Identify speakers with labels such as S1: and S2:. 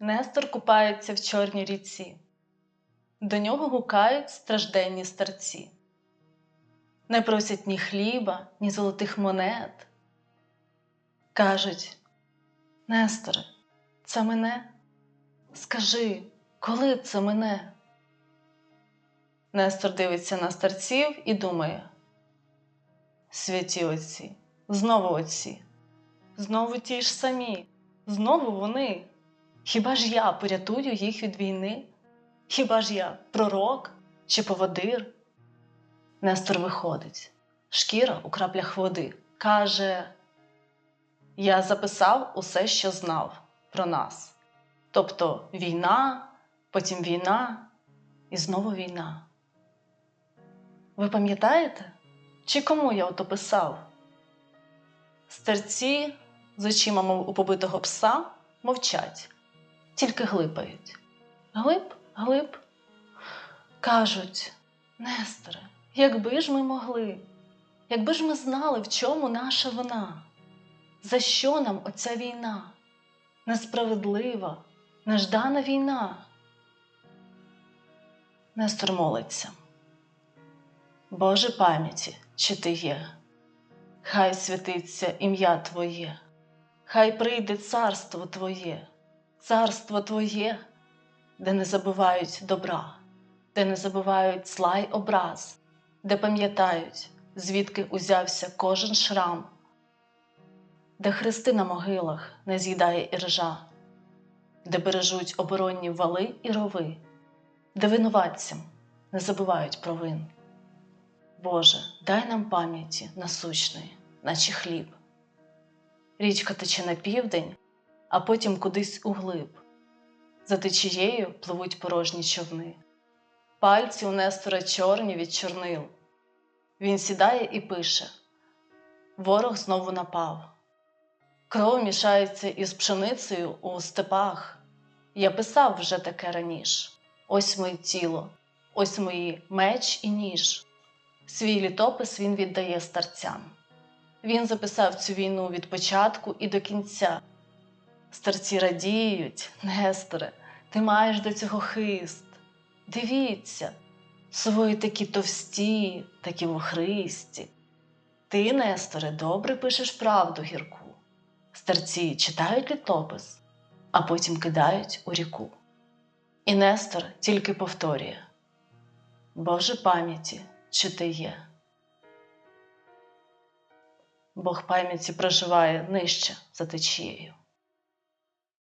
S1: Нестор купається в чорній ріці. До нього гукають стражденні старці. Не просять ні хліба, ні золотих монет. Кажуть, Несторе, це мене? Скажи, коли це мене? Нестор дивиться на старців і думає: Святі отці, знову отці, знову ті ж самі, знову вони. Хіба ж я порятую їх від війни? Хіба ж я пророк чи поводир? Нестор виходить, шкіра у краплях води, каже: Я записав усе, що знав про нас. Тобто війна, потім війна і знову війна. Ви пам'ятаєте? Чи кому я ото писав? Старці з очима, мов у побитого пса, мовчать, тільки глипають. Глип, глип. Кажуть, Несторе, якби ж ми могли, якби ж ми знали, в чому наша вина, за що нам оця війна? Несправедлива, неждана війна. Нестор молиться. Боже пам'яті, чи ти є? Хай святиться ім'я Твоє, хай прийде царство Твоє, царство Твоє, де не забувають добра, де не забувають зла й образ, де пам'ятають, звідки узявся кожен шрам, де хрести на могилах не з'їдає іржа, де бережуть оборонні вали і рови, де винуватцям не забувають провин. Боже, дай нам пам'яті насущної, наче хліб. Річка тече на південь, а потім кудись углиб. За течією пливуть порожні човни. Пальці у Нестора чорні від чорнил. Він сідає і пише: Ворог знову напав. Кров мішається із пшеницею у степах. Я писав вже таке раніше. Ось моє тіло, ось мої меч і ніж. Свій літопис він віддає старцям. Він записав цю війну від початку і до кінця. Старці радіють, Несторе, ти маєш до цього хист. Дивіться, свої такі товсті, такі вухристі. Ти, Несторе, добре пишеш правду гірку. Старці читають літопис, а потім кидають у ріку. І Нестор тільки повторює: Боже пам'яті, чи ти є? Бог пам'яті проживає нижче за течією.